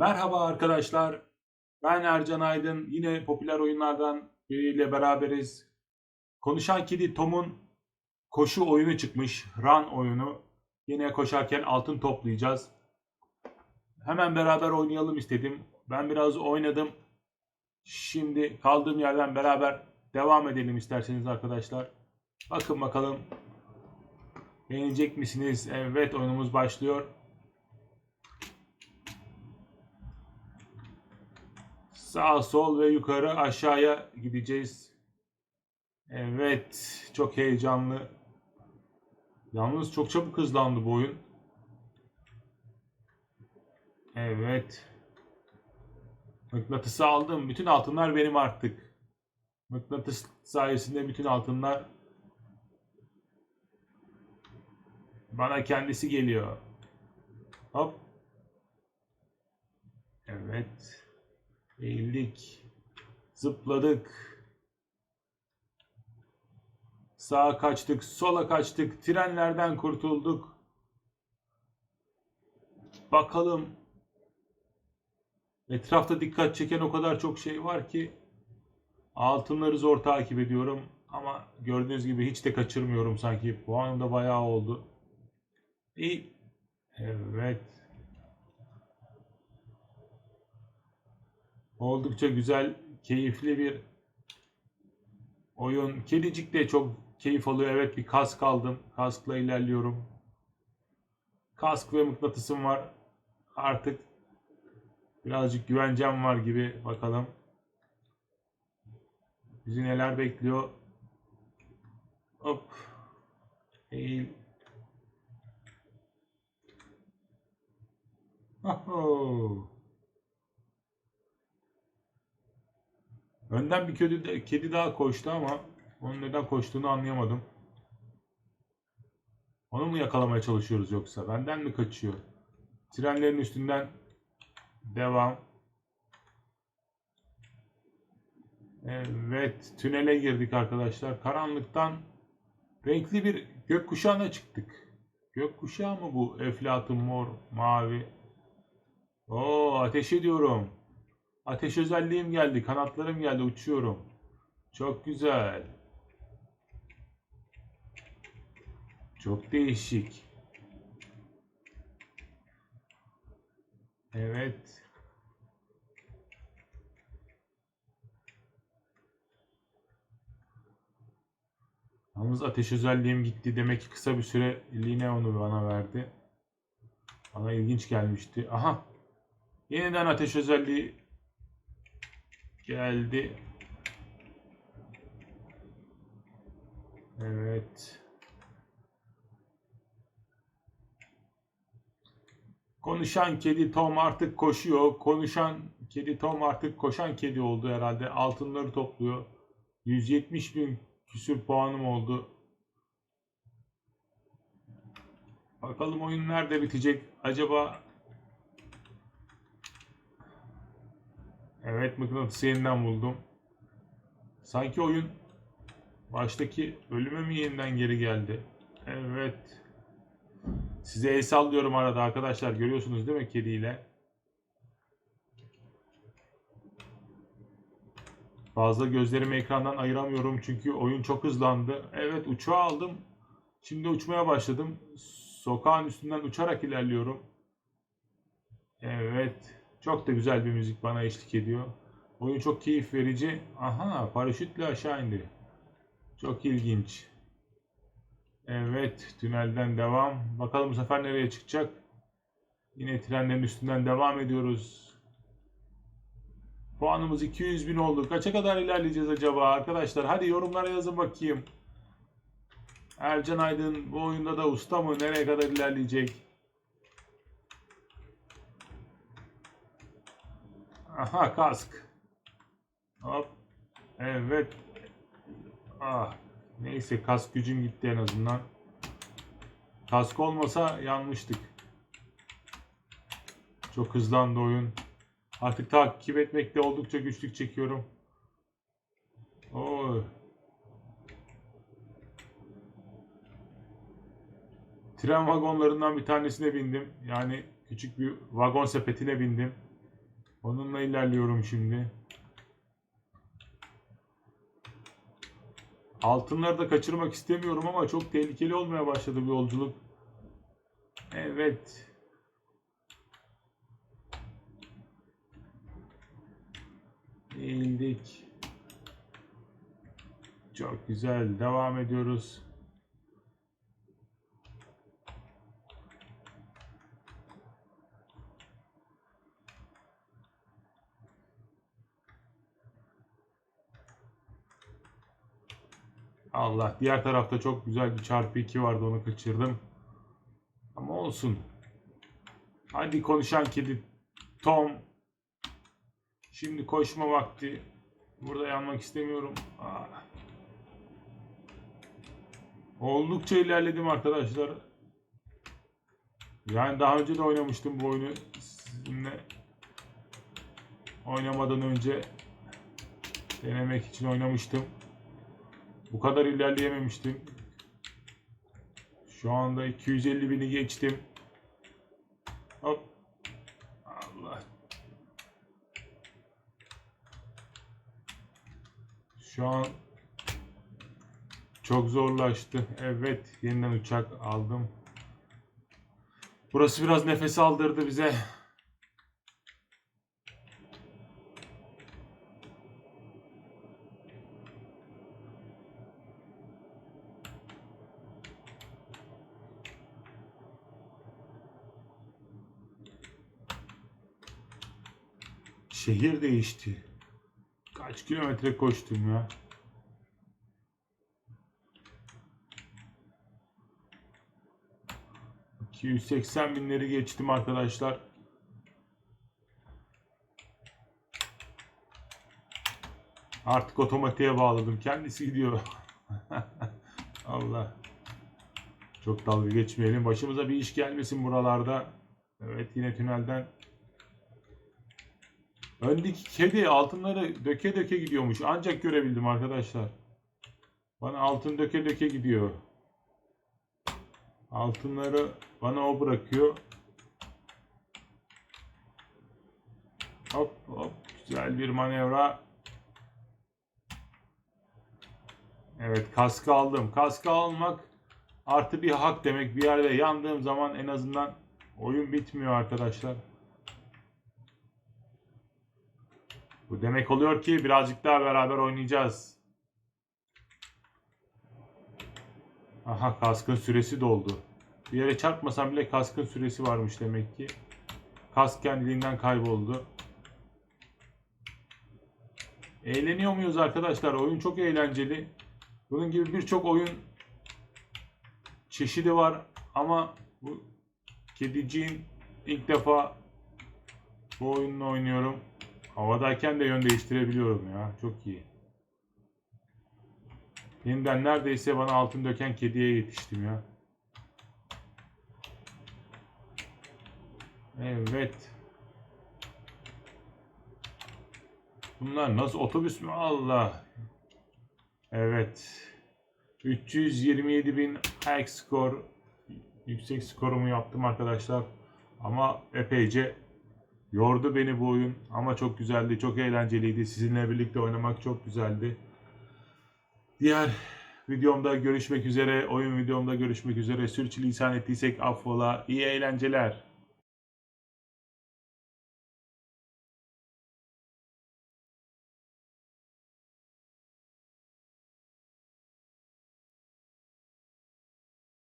Merhaba arkadaşlar. Ben Ercan Aydın. Yine popüler oyunlardan biriyle beraberiz. Konuşan Kedi Tom'un koşu oyunu çıkmış. Run oyunu. Yine koşarken altın toplayacağız. Hemen beraber oynayalım istedim. Ben biraz oynadım. Şimdi kaldığım yerden beraber devam edelim isterseniz arkadaşlar. Bakın bakalım. Beğenecek misiniz? Evet oyunumuz başlıyor. Sağ, sol ve yukarı aşağıya gideceğiz. Evet, çok heyecanlı. Yalnız çok çabuk hızlandı bu oyun. Evet. Mıknatısı aldım. Bütün altınlar benim artık. Mıknatıs sayesinde bütün altınlar bana kendisi geliyor. Hop. Evet. Eğildik. Zıpladık. Sağa kaçtık, sola kaçtık, trenlerden kurtulduk. Bakalım. Etrafta dikkat çeken o kadar çok şey var ki altınları zor takip ediyorum ama gördüğünüz gibi hiç de kaçırmıyorum sanki. Puanım da bayağı oldu. İyi. Evet. Oldukça güzel, keyifli bir oyun. Kedicik de çok keyif alıyor. Evet bir kask aldım. Kaskla ilerliyorum. Kask ve mıknatısım var. Artık birazcık güvencem var gibi. Bakalım. Bizi neler bekliyor. Hop. Eğil. Oho. Önden bir kedi, kedi daha koştu ama onun neden koştuğunu anlayamadım. Onu mu yakalamaya çalışıyoruz yoksa? Benden mi kaçıyor? Trenlerin üstünden devam. Evet, tünele girdik arkadaşlar. Karanlıktan renkli bir gökkuşağına çıktık. Gökkuşağı mı bu? Eflatun mor, mavi. Oo, ateş ediyorum. Ateş özelliğim geldi. Kanatlarım geldi. Uçuyorum. Çok güzel. Çok değişik. Evet. Yalnız ateş özelliğim gitti. Demek ki kısa bir süreliğine onu bana verdi. Bana ilginç gelmişti. Aha. Yeniden ateş özelliği geldi. Evet. Konuşan kedi Tom artık koşuyor. Konuşan kedi Tom artık koşan kedi oldu herhalde. Altınları topluyor. 170 bin küsür puanım oldu. Bakalım oyun nerede bitecek? Acaba Evet mıknatısı yeniden buldum. Sanki oyun baştaki bölüme mi yeniden geri geldi? Evet. Size el sallıyorum arada arkadaşlar. Görüyorsunuz değil mi kediyle? Fazla gözlerimi ekrandan ayıramıyorum çünkü oyun çok hızlandı. Evet uçağı aldım. Şimdi uçmaya başladım. Sokağın üstünden uçarak ilerliyorum. Evet. Çok da güzel bir müzik bana eşlik ediyor. Oyun çok keyif verici. Aha paraşütle aşağı indi. Çok ilginç. Evet tünelden devam. Bakalım bu sefer nereye çıkacak. Yine trenlerin üstünden devam ediyoruz. Puanımız 200 bin oldu. Kaça kadar ilerleyeceğiz acaba arkadaşlar? Hadi yorumlara yazın bakayım. Ercan Aydın bu oyunda da usta mı? Nereye kadar ilerleyecek? Aha kask. Hop. Evet. Ah. Neyse kask gücüm gitti en azından. Kask olmasa yanmıştık. Çok hızlandı oyun. Artık takip etmekte oldukça güçlük çekiyorum. Oo. Tren vagonlarından bir tanesine bindim. Yani küçük bir vagon sepetine bindim. Onunla ilerliyorum şimdi. Altınları da kaçırmak istemiyorum ama çok tehlikeli olmaya başladı bu yolculuk. Evet. Eğildik. Çok güzel. Devam ediyoruz. Allah diğer tarafta çok güzel bir çarpı 2 vardı onu kaçırdım. Ama olsun. Hadi konuşan kedi Tom. Şimdi koşma vakti. Burada yanmak istemiyorum. Ah. Oldukça ilerledim arkadaşlar. Yani daha önce de oynamıştım bu oyunu sizinle. Oynamadan önce denemek için oynamıştım. Bu kadar ilerleyememiştim. Şu anda 250 bini geçtim. Hop. Allah. Şu an çok zorlaştı. Evet, yeniden uçak aldım. Burası biraz nefes aldırdı bize. Şehir değişti. Kaç kilometre koştum ya. ...280 binleri geçtim arkadaşlar. Artık otomatiğe bağladım. Kendisi gidiyor. Allah. Çok dalga geçmeyelim. Başımıza bir iş gelmesin buralarda. Evet yine tünelden Öndeki kedi altınları döke döke gidiyormuş. Ancak görebildim arkadaşlar. Bana altın döke döke gidiyor. Altınları bana o bırakıyor. Hop hop. Güzel bir manevra. Evet kaskı aldım. Kaskı almak artı bir hak demek. Bir yerde yandığım zaman en azından oyun bitmiyor arkadaşlar. Bu demek oluyor ki birazcık daha beraber oynayacağız. Aha kaskın süresi doldu. Bir yere çarpmasam bile kaskın süresi varmış demek ki. Kask kendiliğinden kayboldu. Eğleniyor muyuz arkadaşlar? Oyun çok eğlenceli. Bunun gibi birçok oyun çeşidi var ama bu kediciğin ilk defa bu oyununu oynuyorum. Havadayken de yön değiştirebiliyorum ya. Çok iyi. Yeniden neredeyse bana altın döken kediye yetiştim ya. Evet. Bunlar nasıl otobüs mü? Allah. Evet. 327 bin high score yüksek skorumu yaptım arkadaşlar. Ama epeyce yordu beni bu oyun. Ama çok güzeldi, çok eğlenceliydi. Sizinle birlikte oynamak çok güzeldi. Diğer videomda görüşmek üzere, oyun videomda görüşmek üzere. Sürçülisan ettiysek affola. İyi eğlenceler.